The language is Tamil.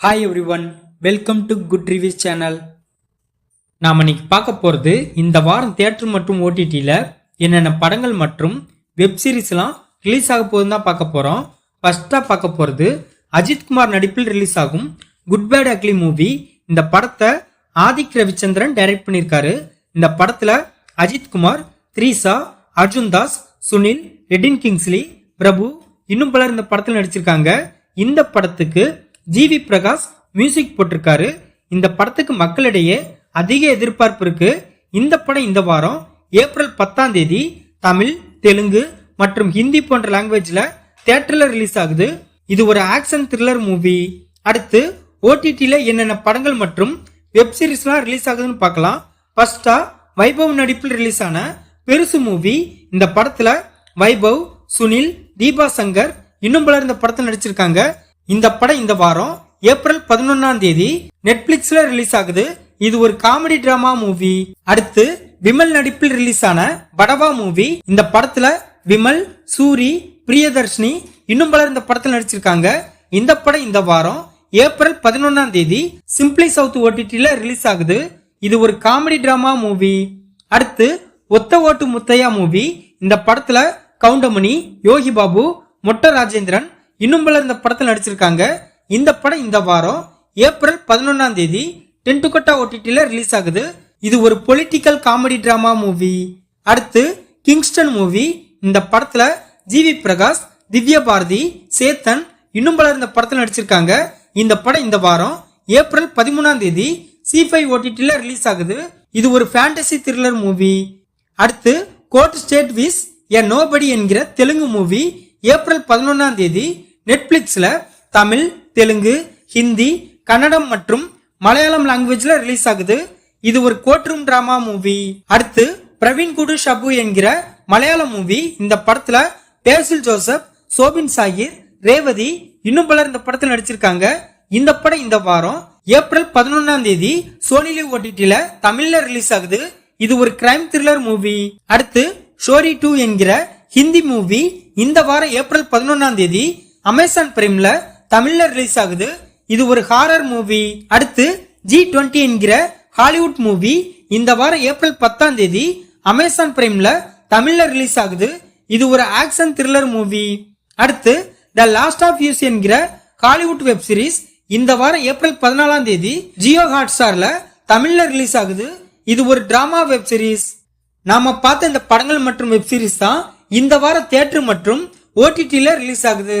Hi everyone welcome to good reviews channel நாம் இன்னைக்கு பார்க்க போகிறது இந்த வாரம் தேட்டர் மற்றும் ஓடிடியில் என்னென்ன படங்கள் மற்றும் வெப் சீரிஸ்லாம் ரிலீஸ் ஆக போகுதுன்னு தான் பார்க்க போகிறோம் ஃபஸ்ட்டாக பார்க்க போகிறது அஜித்குமார் நடிப்பில் ரிலீஸ் ஆகும் குட் பேட் அக்லி மூவி இந்த படத்தை ஆதிக் ரவிச்சந்திரன் டைரக்ட் பண்ணியிருக்காரு. இந்த படத்தில் அஜித்குமார் த்ரீசா அர்ஜுன் தாஸ் சுனில் ரெடின் கிங்ஸ்லி பிரபு இன்னும் பலர் இந்த படத்தில் நடிச்சிருக்காங்க. இந்த படத்துக்கு ஜிவி பிரகாஷ் மியூசிக் போட்டிருக்காரு. இந்த படத்துக்கு மக்களிடையே அதிக எதிர்பார்ப்பு இருக்கு. இந்த படம் இந்த வாரம் ஏப்ரல் பத்தாம் தேதி தமிழ் தெலுங்கு மற்றும் ஹிந்தி போன்ற லாங்குவேஜில் தேட்டரில் ரிலீஸ் ஆகுது. இது ஒரு ஆக்ஷன் த்ரில்லர் மூவி அடுத்து ஓடிடியில் என்னென்ன படங்கள் மற்றும் வெப் சீரிஸ்லாம் ரிலீஸ் ஆகுதுன்னு பார்க்கலாம். ஃபர்ஸ்டாக வைபவ் நடிப்பில் ரிலீஸ் ஆன பெருசு மூவி இந்த படத்தில் வைபவ் சுனில் தீபா சங்கர் இன்னும் பலர் இந்த படத்தில் நடிச்சிருக்காங்க. இந்த படம் இந்த வாரம் ஏப்ரல் பதினொன்னாம் தேதி நெட்ஃபிளிக்ஸ்ல ரிலீஸ் ஆகுது. இது ஒரு காமெடி டிராமா மூவி அடுத்து விமல் நடிப்பில் ரிலீஸ் ஆன படவா மூவி இந்த படத்துல விமல் சூரி பிரியதர்ஷினி இன்னும் பலர் இந்த படத்தில் நடிச்சிருக்காங்க. இந்த படம் இந்த வாரம் ஏப்ரல் பதினொன்னாம் தேதி சிம்பிளி சவுத் ஓடிடியில் ரிலீஸ் ஆகுது. இது ஒரு காமெடி டிராமா மூவி அடுத்து ஒத்த ஓட்டு முத்தையா மூவி இந்த படத்துல கவுண்டமணி யோகி பாபு மொட்ட ராஜேந்திரன் இன்னும் பலர் இந்த படத்தில் நடிச்சிருக்காங்க. இந்த படம் இந்த வாரம் ஏப்ரல் பதினொன்னாம் தேதி டென்டுகொட்டா ஓடிடியில் ரிலீஸ் ஆகுது. இது ஒரு பொலிட்டிக்கல் காமெடி ட்ராமா மூவி அடுத்து கிங்ஸ்டன் மூவி இந்த படத்தில் ஜிவி பிரகாஷ் திவ்யா பாரதி சேத்தன் இன்னும் பலர் இந்த படத்தில் நடிச்சிருக்காங்க. இந்த படம் இந்த வாரம் ஏப்ரல் பதிமூணாம் தேதி சி ஃபைவ் ஓடிடியில் ரிலீஸ் ஆகுது. இது ஒரு ஃபேண்டசி த்ரில்லர் மூவி அடுத்து court state vs a nobody என்கிற தெலுங்கு மூவி ஏப்ரல் பதினொன்னாம் தேதி நெட்ஃப்ளிக்ஸில் தமிழ் தெலுங்கு ஹிந்தி கன்னடம் மற்றும் மலையாளம் லாங்குவேஜில் ரிலீஸ் ஆகுது. இது ஒரு கோட்ரூம் ட்ராமா மூவி அடுத்து பிரவீன் குடு ஷபு என்கிற மலையாள மூவி இந்த படத்துல பேசில் ஜோசப் சோபின் சாகிர் ரேவதி இன்னும் பலர் இந்த படத்தில் நடிச்சிருக்காங்க. இந்த படம் இந்த வாரம் ஏப்ரல் பதினொன்னாம் தேதி சோனிலி ஓடிடில தமிழ்ல ரிலீஸ் ஆகுது. இது ஒரு கிரைம் த்ரில்லர் மூவி அடுத்து ஷோரி டூ என்கிற ஹிந்தி மூவி இந்த வாரம் ஏப்ரல் பதினொன்னாம் தேதி அமேசான் பிரைம்ல தமிழ்ல ரிலீஸ் ஆகுது. இது ஒரு ஹாரர் மூவி அடுத்து ஜி டுவெண்ட்டி என்கிற ஹாலிவுட் மூவி இந்த வாரம் ஏப்ரல் பத்தாம் தேதி அமேசான் பிரைம்ல தமிழ்ல ரிலீஸ் ஆகுது. இது ஒரு ஆக்ஷன் த்ரில்லர் மூவி அடுத்து த லாஸ்ட் ஆஃப் யூஸ் என்கிற ஹாலிவுட் வெப் சீரிஸ் இந்த வாரம் ஏப்ரல் பதினாலாம் தேதி ஜியோ ஹாட்ஸ்டார்ல தமிழ்ல ரிலீஸ் ஆகுது. இது ஒரு டிராமா வெப் சீரிஸ் நாம பார்த்த இந்த படங்கள் மற்றும் வெப் சீரிஸ் தான் இந்த வாரம் தியேட்டர் மற்றும் ஓடிடியில் ரிலீஸ் ஆகுது.